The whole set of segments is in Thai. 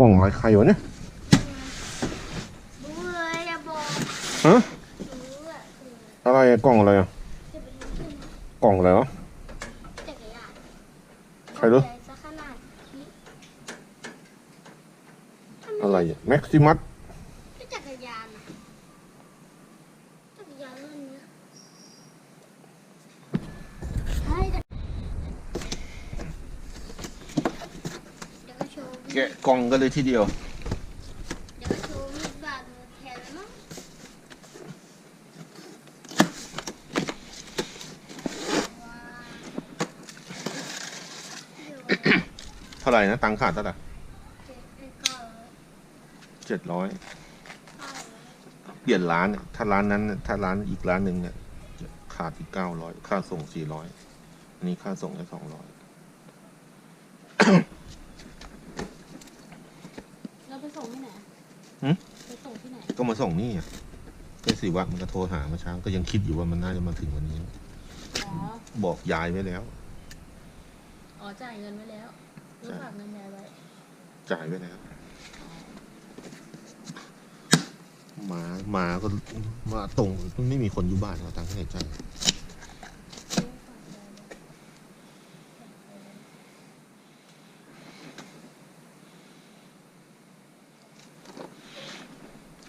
กล่องอะไรใครวะเนี่ยรู้เลยอย่าบอกฮะรู้อะคืออะไรอะกล่องอะไรอะจะไปรู้ขึ้นกล่องอะไรวะ จักรยานใครรู้ ใหญ่ซะขนาดนี้ อะไรแม็กซิมัส ก็จักรยานอะจักรยานรุ่นเนี้ยเฮ้ยเดี๋ยวก็โชว์มีด แกะกล่ องกันเลยทีเดียวเท่าไหร่นะ ตังค์ขาดเท่าไหร่เจ็ดร้อยเปลี่ยนร้าน ถ้าร้านนั้น ถ้าร้านอีกร้านหนึ่งเนี่ย ขาดอีกเก้าร้อยค่าส่งสี่ร้อยอันนี้ค่าส่งแค่สองร้อย เราไปส่งที่ไหน หึ ไปส่งที่ไหน ก็มาส่งนี่อะก็สิวะมันก็โทรหาเมื่อเช้าก็ยังคิดอยู่ว่ามันน่าจะมาถึงวันนี้ อ๋อ บอกยายไว้แล้ว อ๋อ จ่ายเงินไว้แล้วหรือฝากเงินยายไว้ จ่ายไว้แล้วหมาหมาก็มาตรงไม่มีคนอยู่บ้านเอาตังค์ที่ไหนจ่าย เรื่องฝากยายไว้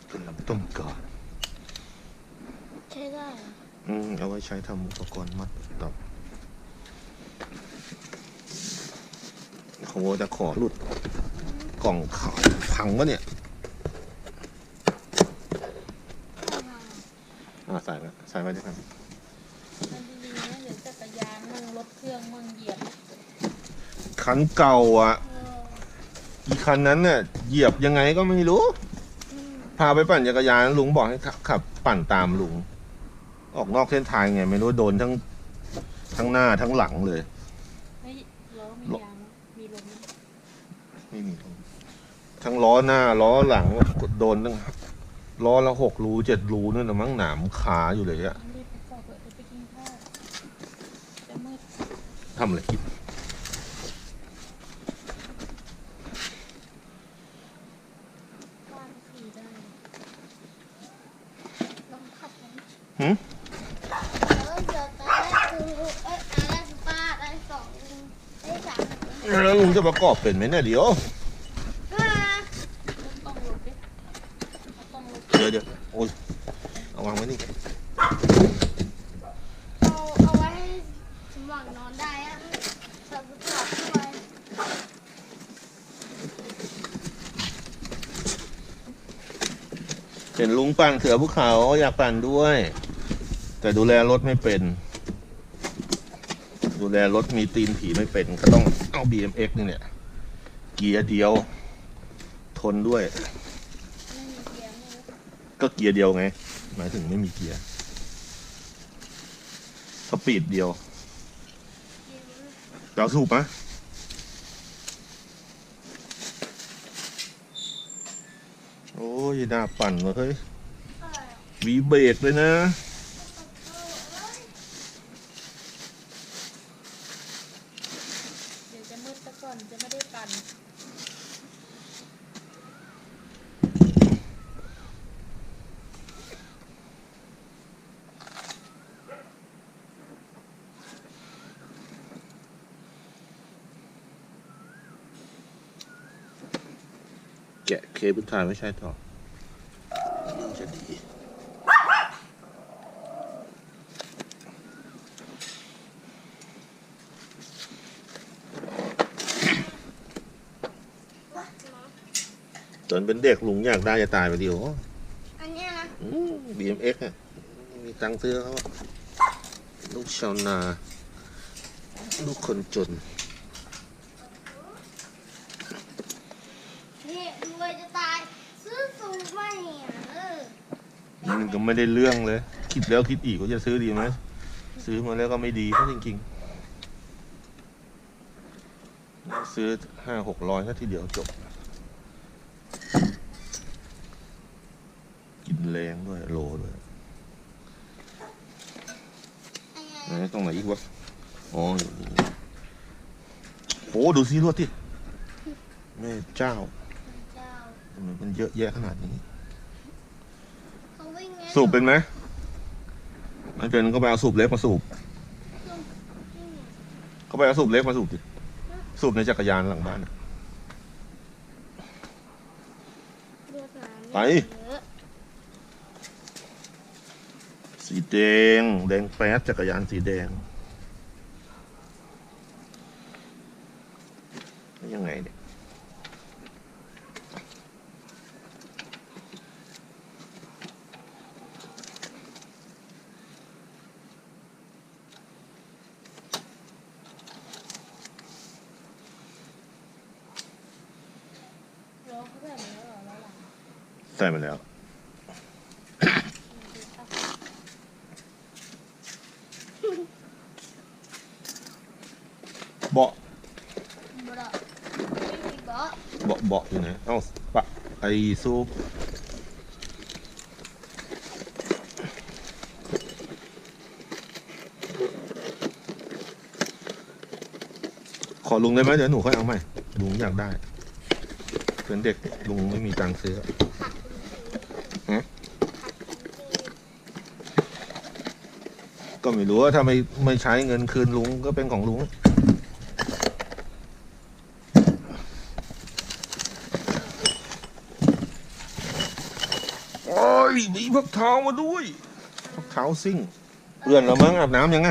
เป็นลำต้มก่อน ใช้ได้เหรอ อืมเอาไว้ ใช้ทำอุปกรณ์มัดต่อเขาจะขอหลุดกล่องขายพังวะเนี่ยอ่าใส่ไว้ใส่ไว้ด้วยกันมันดีๆนะเดี๋ยวจักรยานมั่งรถเครื่องมั่งเหยียบนะคันเก่าอะเอออีคันนั้นเนี่ยเหยียบยังไงก็ไม่รู้อืมพาไปปั่นจักรยานลุงบอกให้ขับขับปั่นตามลุง ออกนอกเส้นทางไง ไม่รู้โดนทั้งทั้งหน้าทั้งหลังเลยเฮ้ยล้อมียางไหมมีลมไหมไม่มีลมทั้งล้อหน้าล้อหลังโดนทั้งล้อละหกรูเจ็ดรูนั่นนะมั้งหนามขาอยู่เลยอะรีบไปก่อนเถอะเดี๋ยวไปกินข้าวจะมืดทำอะไรกินบ้านขี่ได้ลองขับไปหืม เออเดี๋ยวตาแรกคือ เอ้ยตาแรกคือป้าตาแรกสองลุงได้สามแล้วลุงจะประกอบเป็นไหมเนี่ยเดี๋ยวห้าต้องหลบดิต้องหลบเดี๋ยวเดี๋ยวโอ้ยเอาวางไว้นี่เอาเอาไว้ให้สมหวังนอนได้อะใส่บุตรด้วยเห็นลุงปั่นเสือภูเขาอยากปั่นด้วย แต่ดูแลรถไม่เป็น ดูแลรถมีตีนผีไม่เป็น ก็ต้องเอา BMX นี่เนี่ย เกียร์เดียว ทนด้วยไม่มีเกียร์ไม่รู้ก็เกียร์เดียวไง หมายถึงไม่มีเกียร์สปีดเดียวเดาถูกไหมโอ้ยน่าปั่นวะเฮ้ยวีเบรกเลยนะ เดี๋ยวจะมืดซะก่อนจะไม่ได้ปั่น แกะเคเบิลทายไม่ใช่ต่อยิ่งจะดีตอนเป็นเด็กลุงอยากได้จะตายไปเดียวอันเนี้ยนะบีเอ็มเอ็กอะมีตังค์ซื้อเขาอะลูกชาวนา ลูกคนจนนี่รวยจะตายซื้อสูงไม่อะเออ มัน ก็ไม่ได้เรื่องเลย คิดแล้วคิดอีกว่าจะซื้อดีไหมซื้อมาแล้วก็ไม่ดีเขาจริงๆ ซื้อห้าหกร้อยแค่ทีเดียวจบ กินแรงด้วยโลด้วยอันเนี้ยไหนตรงไหนอีกวะอ๋ออยู่นี่โอ้ดูซิรวดที่แม่เจ้าอทำไมมันเยอะแยะขนาดนี้เขาวิ่งไง สูบเป็นไหมไม่เป็นก็ไปเอาสูบเล็กมาสูบ ก็ไปเอาสูบเล็กมาสูบดิสูบในจักรยานหลังบ้านน่ะไปสีแดงแดงแป๊ดจักรยานสีแดงแล้วยังไงเนี่ย ล้อเขาแบบนี้เหรอแล้วหลัง ใส่มาแล้วเบาะเบาะไม่มีเบาะเบาะเบาะอยู่ไหนเอ้าปะไอซูปขอลุงได้ไหมเดี๋ยวหนูค่อยเอาใหม่ลุงอยากได้ เป็นเด็กลุงไม่มีตังค์ซื้อฮะก็ไม่รู้ว่าถ้าไม่ไม่ใช้เงินคืนลุงก็เป็นของลุงโอ้ยมีพักเท้ามาด้วยพักเท้าซิ่งเพื่อนเรามั้งอาบน้ำยังไง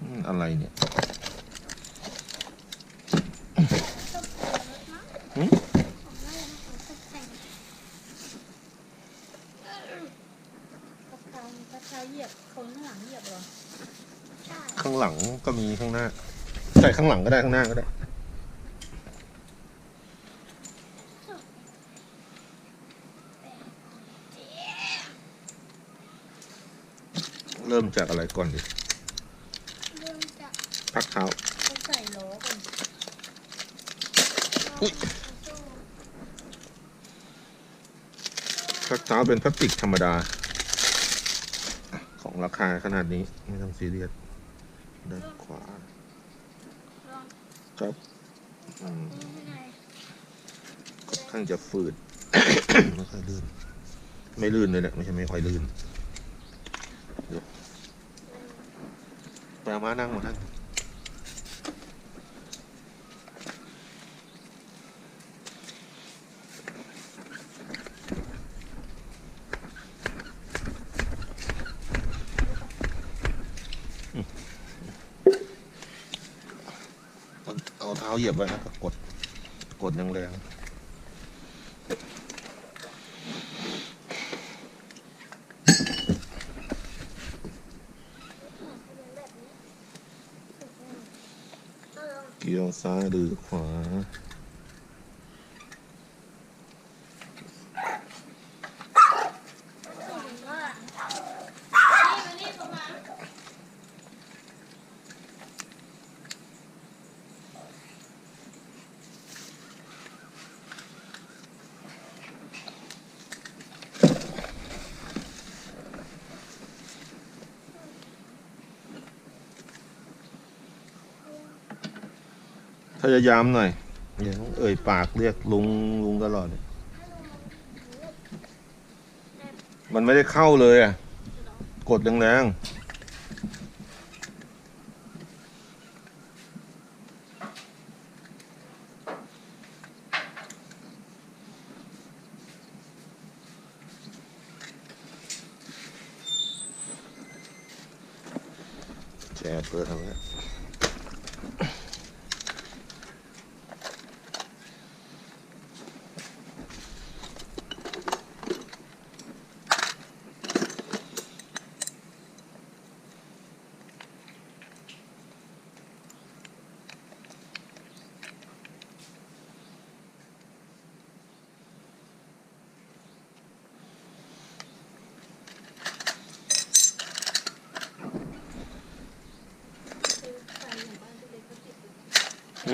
อืมอะไรเนี่ย หืม ของแม่นะของตกแต่ง กระเพรากระเพราเหยียบคนข้างหลังเหยียบเหรอ ใช่ ข้างหลังก็มีข้างหน้า ใส่ ข้างหลังก็ได้ข้างหน้าก็ได้ เริ่มจากอะไรก่อนดิเริ่มจากพักเท้าใส่ล้อก่อนอุ๊ยพักเท้าเป็นพลาสติกธรรมดา ของราคาขนาดนี้ ไม่ต้องซีเรียสด้านขวา ครับอืมดูข้างในค่อนข้างจะฝืด ไม่ค่อยลื่น ไม่ลื่นเลยเนี่ยไม่ใช่ไม่ค่อยลื่นเดี๋ยวไปเอามานั่งมานั่งอืม เท้าเหยียบไว้นะก็กดกดแรงๆเกี่ยวซ้ายหรือขวา พยายามหน่อยอย่าต้องเอ่ยปากเรียกลุงลุงตลอดเนี่ยมันไม่ได้เข้าเลยอะ กดแรงๆแชร์เปิดทำไง เ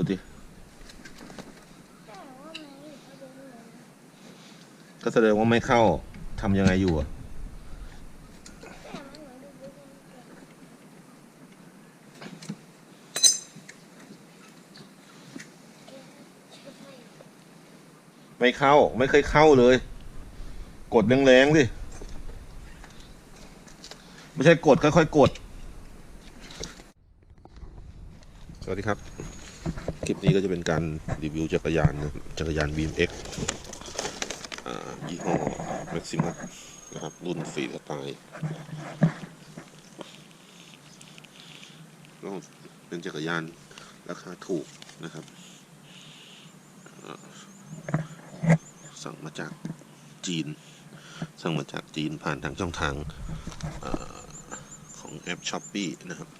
ดูดิก็แสดงว่าไม่เข้าทำยังไงอยู่อะไม่เข้าไม่เคยเข้าเลย กดแรงๆสิไม่ใช่กดค่อยๆกด สวัสดีครับ ลิปนี้ก็จะเป็นการรีวิวจักรยานนะจักรยาน BMX อ่ายี่ห้อ Maximus นะครับ รุ่นสีสไตล์ก็เป็นจักรยานราคาถูกนะครับ สั่งมาจากจีน สั่งมาจากจีนผ่านทางช่องทางอของแอปช้อปปีนะครับ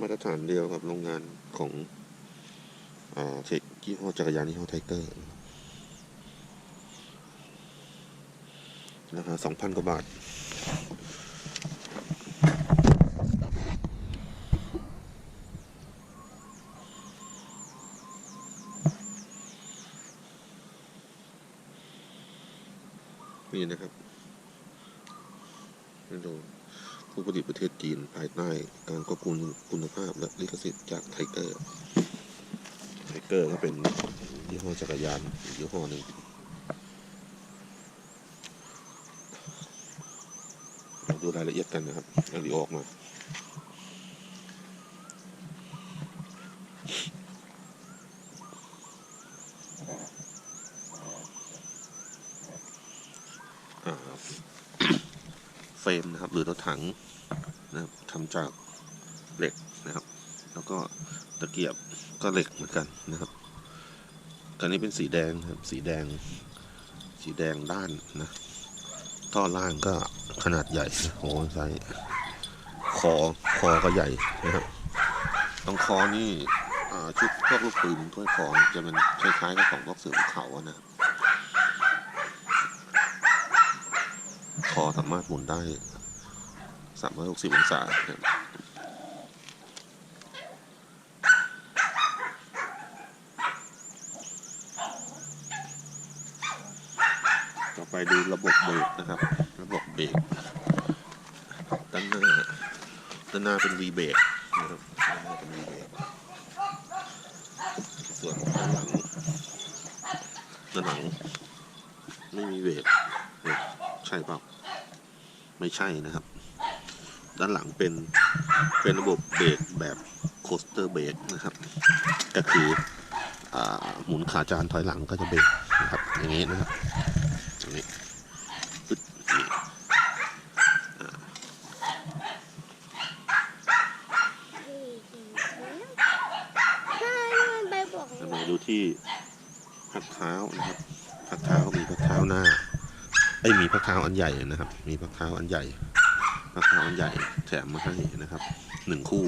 มา ตรฐานเดียวกับโรงงานของเทคยี่ห้อจักรยานยี่ห้อไทเกอร์ราคาสองพันกว่าบาท นี่นะครับนี่ดู ผู้ผลิตประเทศจีนภายใต้การควบคุมคุณภาพและลิขสิทธิ์จากไทเกอร์ไทเกอร์ก็เป็นยี่ห้อจักรยานยี่ห้อหนึ่งเราดูรายละเอียดกันนะครับเอาดีออกมา อ่า เฟ รมนะครับหรือรถถังนะครับทำจากเหล็กนะครับ แล้วก็ตะเกียบก็เหล็กเหมือนกันนะครับกันนี้เป็นสีแดงครับสีแดง สีแดงด้านนะท่อล่างก็ขนาดใหญ่โอ้ไซส์คอคอก็ใหญ่นะครับตรงคอนี่ชุดพวกลูกปืนถ้วยคอจะมันคล้ายๆกับของพวกเสือภูเขาอะนะคอสามารถหมุนได้ 360 องศาครับต่อไปดูระบบเบรกนะครับ ระบบเบรกด้านหน้าด้านหน้าเป็น V เบรกนะครับด้านหน้าเป็น V เบรกส่วนด้านหลังด้านหลัง ไม่มีเบรกเอ๊ะใช่เปล่าไม่ใช่นะครับ ด้านหลังเป็นเป็นระบบเบรกแบบโคสเตอร์เบรกนะครับ ก็คืออาหมุนขาจานถอยหลังก็จะเบรกนะครับ อย่างนี้นะครับอย่างนี้ปึ๊ดนี่อ่าสี่สี่ใช่มันไปบอกแล้วมาดูที่พักเท้านะครับพักเท้ามีพักเท้าหน้าไอ้ยมีพักเท้าอันใหญ่นะครับ มีพักเท้าอันใหญ่ พักเท้าอันใหญ่แถมมาให้นะครับหนึ่งคู่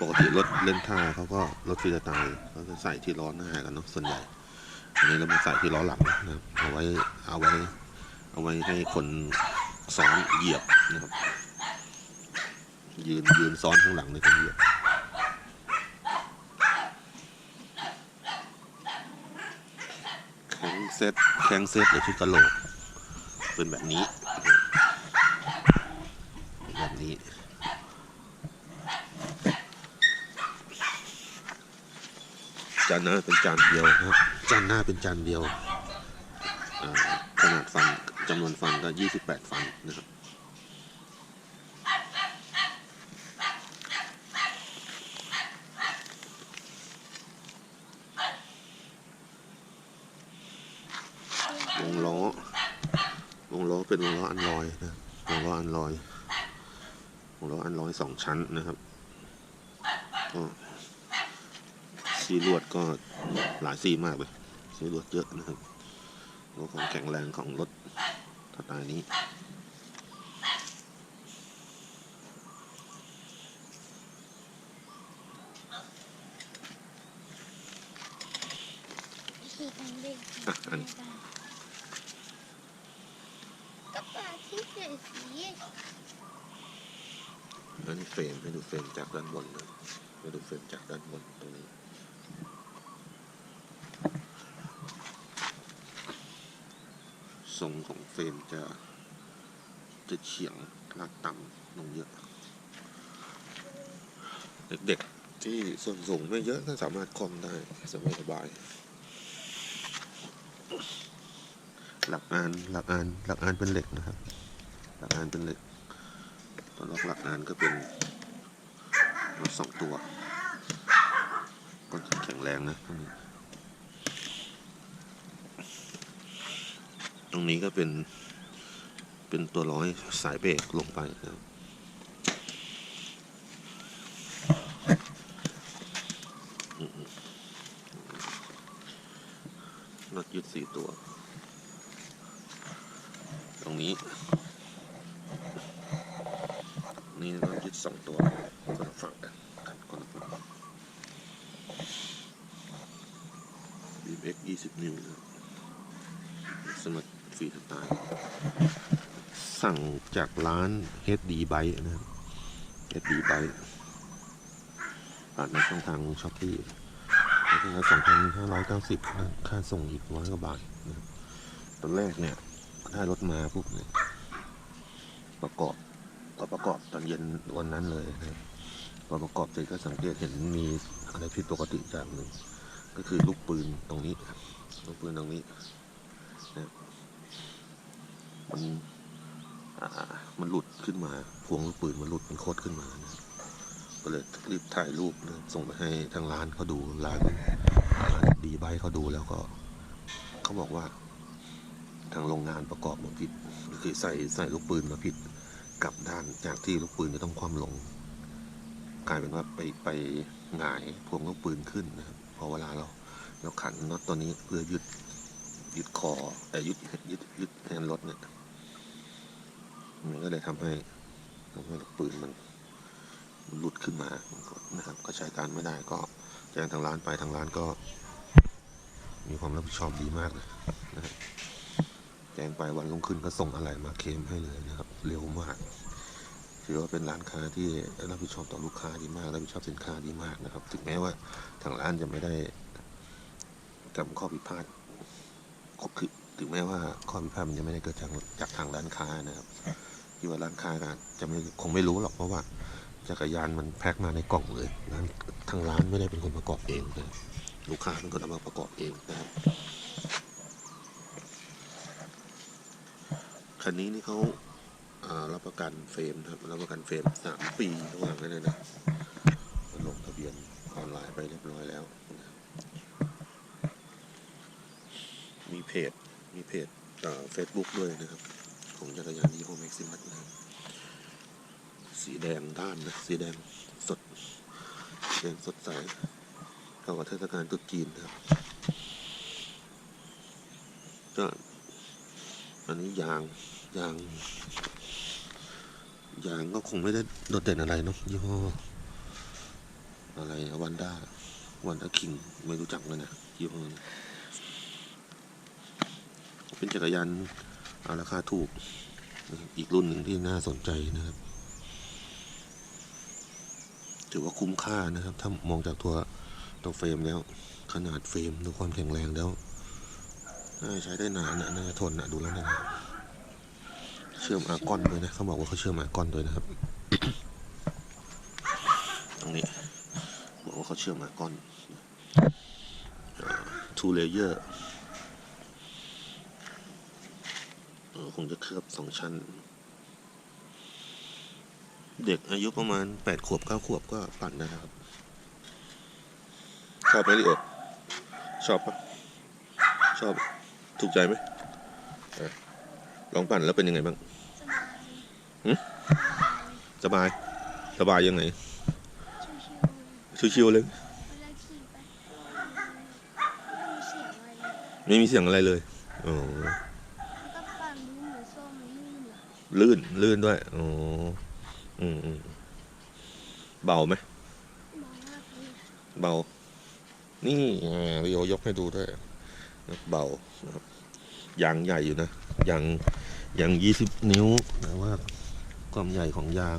ปกติรถเล่นท่าเขาก็รถฟรีสไตล์เขาจะใส่ที่ล้อหน้ากันเนาะส่วนใหญ่ อันนี้เรามาใส่ที่ล้อหลังนะครับเอาไว้เอาไว้ เอาไว้ให้คนซ้อนเหยียบนะครับ ยืนยืนซ้อนข้างหลังในคนเหยียบแข้งเซตแข้งเซตหรือชุดกะโหลกเป็นแบบนี้น แบบนี้จานหน้าเป็นจานเดียวนะครับจานหน้าเป็นจานเดียวอ่าขนาดฟันจำนวนฟันก็28ฟันนะครับวงล้อวงล้อเป็นวงล้ออันลอยนะวงล้ออันลอย วงล้ออันลอยสองชั้นนะครับ ก็ซีลวดก็หลายซีมากเลยซีลวดเยอะนะครับรถความแข็งแรงของรถสไตล์นี้สี่กันเด็กอะอันกับปากที่เสียสี อันนี้เฟรมให้ดูเฟรมจากด้านบนนะให้ดูเฟรมจากด้านบนตรงนี้ทรงของเฟรมจะจะเฉียงลากต่ำลงเยอะ เด็กๆที่ส่วนสูงไม่เยอะก็สามารถคล่อมได้สบายสบายๆหลักอานหลักอานหลักอานเป็นเหล็กนะครับ หลักอานเป็นเหล็ก ตัวล็อกหลักงานก็เป็นรถสองตัว ก็แข็งแรงนะตรงนี้ตรงนี้ก็เป็นเป็นตัวร้อยสายเบรกลงไปนะครับอืมๆน็อตยึดสี่ตัว ตรงนี้ นี่น็อตยึดสองตัวคนละฝั่งกันกันคนละฝั่งบีเอ็กยี่สิบนิ้วนะครับสมัครฟรีสไตล์สั่ง จากร้าน HD Byte นะครับ HD Byte ผ่านในช่องทางช้อปปี้ราคาสองพันห้าร้อยเก้าสิบค่าส่งอีกร้อยกว่าบาทนะตอนแรกเนี่ยได้รถมาปุ๊บเนี่ยประกอบก็ประกอบตอนเย็นวันนั้นเลยนะครับพอประกอบเสร็จก็สังเกตเห็นมีอะไรผิดปกติอย่างหนึ่งก็คือลูกปืนตรงนี้ลูกปืนตรงนี้นะมัน มันหลุดขึ้นมา พวงลูกปืนมันหลุดมันโคตรขึ้นมานะก็เลยรีบถ่ายรูปนะส่งไปให้ทางร้านเขาดูร้านร้านดีไบเขาดูแล้วก็เขาบอกว่า ทางโรงงานประกอบมาผิดก็คือใส่ใส่ลูกปืนมาผิดกลับด้านจากที่ลูกปืนจะต้องคว่ำลง กลายเป็นว่าไปไปหงายพวงลูกปืนขึ้นนะครับพอเวลาเราเราขันน็อตตัวนี้เพื่อยึดยึดคอแต่ยึดยึดยึดแฮนด์รถเนี่ย มันก็เลยทำให้ทำให้ลูกปืนมันหลุดขึ้นมานะครับ ก็ใช้การไม่ได้ก็แจ้งทางร้านไปทางร้านก็ มีความรับผิดชอบดีมากเลยนะครับแจ้งไปวันลงขึ้นก็ส่งอะไรมาเคมให้เลยนะครับ เร็วมากถือว่าเป็นร้านค้าที่รับผิดชอบต่อลูกค้าดีมากรับผิดชอบสินค้าดีมากนะครับ ถึงแม้ว่าทางร้านจะไม่ได้ทำข้อผิดพลาดคือถึงแม้ว่าข้อผิดพลาดมันจะไม่ได้เกิดจากจากทางร้านค้านะครับ ที่ว่าร้านค้าก็จะไม่คงไม่รู้หรอกเพราะว่าจักรยานมันแพ็คมาในกล่องเลยร้านทางร้านไม่ได้เป็นคนประกอบเองนะครับลูกค้าเป็นคนเอามาประกอบเองนะครับคันนี้นี่เขาอ่ารับประกันเฟรมนะครับรับประกันเฟรมสามปีระหว่างนั้นเลยนะลงทะเบียนออนไลน์ไปเรียบร้อยแล้วนะมีเพจมีเพจเฟซบุ๊กด้วยนะครับ ของจักรยานยี่ห้อแม็กซิมัสนะสีแดงด้านนะสีแดงสดแดงสดใสเข้ากับเทศกาลตรุษจีนนะครับก็อันนี้ยางยางยางก็คงไม่ได้โดดเด่นอะไรเนาะยี่ห้ออะไรวันด้าวันด้าคิงไม่รู้จักเลยนะยี่ห้อเป็นจักรยาน อ่าราคาถูกนะครับอีกรุ่นหนึ่งที่น่าสนใจนะครับถือว่าคุ้มค่านะครับ ถ้ามองจากตัวตัวเฟรมแล้ว ขนาดเฟรมดูความแข็งแรงแล้วน่าใช้ได้นานนะน่าจะทนนะดูแล้วนะครับเชื่อมอากอนด้วยนะเขาบอกว่าเขาเชื่อมอากอนด้วยนะครับ ตรงนี้บอกว่าเขาเชื่อมอากอนทูเล เยอร์คงจะเคลือบสองชั้น เด็กอายุประมาณแปดขวบเก้าขวบก็ปั่นได้นะครับ ชอบไหมลิโอชอบปะชอบถูกใจไหมเออลองปั่นแล้วเป็นยังไงบ้างสบาย สบายสบายยังไง ชิวชิวๆเลยๆเวลาขี่ไปไม่มีเสียงอะไรเลยไม่มีเสียงอะไรเลย อ๋อ แล้วก็ปั่นดูเหมือนส้มมัน ลื่น ลื่นด้วยอ๋ออืมอืมเบาไหมเบา นี่อ่าวิโอยกให้ดูด้วย เบาครับยางใหญ่อยู่นะยางยางยี่สิบนิ้วแต่ว่าความใหญ่ของยาง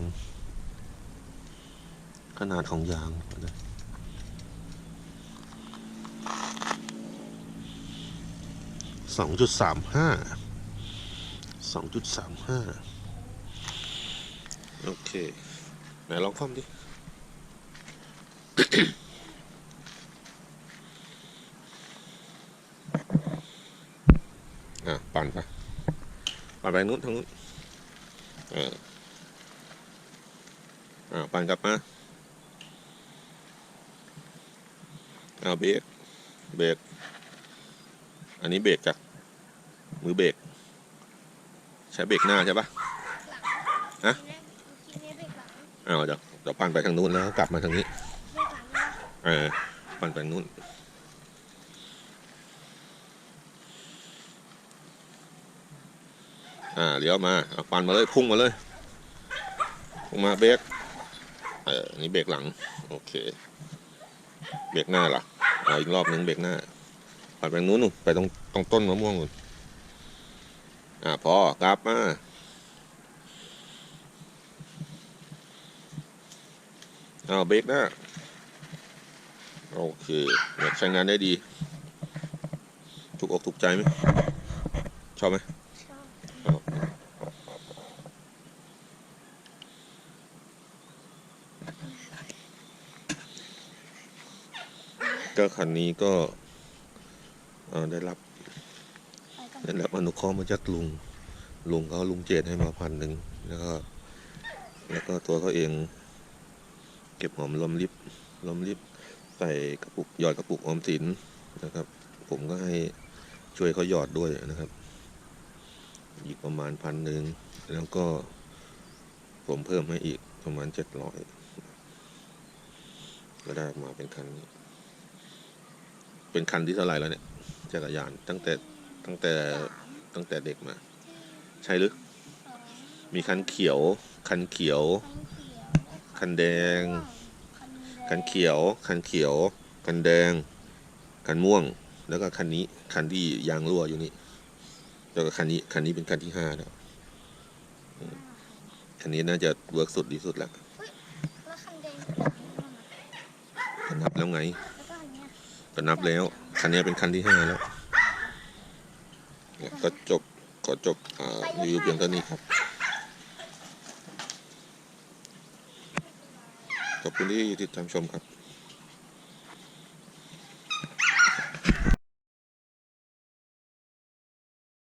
ขนาดของยางนะสองจุดสามห้า สองจุดสามห้าโอเค ไหนลองคว่ำดิ อะ ปั่นไป ปั่นไปนู้นทางนู้นเอออ่าปั่นกลับมาเอาเบรกเบรกอันนี้เบรกจากมือเบรก ใช้เบรกหน้าใช่ปะฮะเอ้าวเดี๋ยวเดี๋ยวปั่นไปทางนู้นแล้วกลับมาทางนี้ เออ ปั่นไปนู้นอ่าเลี้ยวมาเอาปั่นมาเลยพุ่งมาเลยพุ่งมาเบรกเออนี่เบรกหลัง โอเค เบรกหน้าล่ะเอาอีกรอบหนึ่งเบรกหน้าปั่นไปทางนู้นนู่นไปตรงตรงต้นมะม่วงนู่น อ่าพอกลับมาเอาเบรกหน้าโอเคเนี่ยใช้งานได้ดี ถูกอกถูกใจไหมชอบไหมชอบก็คันนี้ก็ได้รับ นได้รับอนุเคราะห์มาจากลุงลุงเขาลุงเจดให้มาพันหนึ่งแล้วก็แล้วก็ตัวเขาเอง เก็บหอมรอมริบรอมริบใส่กระปุกหยอดกระปุกออมสินนะครับ ผมก็ให้ช่วยเขาหยอดด้วยนะครับ อีกประมาณพันหนึ่งแล้วก็ผมเพิ่มให้อีกประมาณเจ็ดร้อยก็ได้มาเป็นคันนี้เป็นคันที่เท่าไหร่แล้วเนี่ยจักรยานตั้งแต่ ตั้งแต่ตั้งแต่เด็กมา ใช่หรือสองมีคันเขียว คันเขียวคันเขียวคันแดงคันแดง คันเขียว คันเขียว คันแดง คันม่วง แล้วก็คันนี้ คันที่ยางรั่วอยู่นี่ แล้วก็คันนี้ คันนี้เป็นคันที่ห้าแล้วอืมคันนี้น่าจะเวิร์กสุดดีสุดแล้วแล้วคันแดงแบบนี้ด้วยนะก็นับแล้วไงแล้วก็อันเนี้ยก็นับแล้ว คันนี้เป็นคันที่ห้าแล้ว เนี่ยก็จบก็จบอ่ารีวิวเพียงเท่านี้ครับ ขอบคุณที่ติดตามชมครับ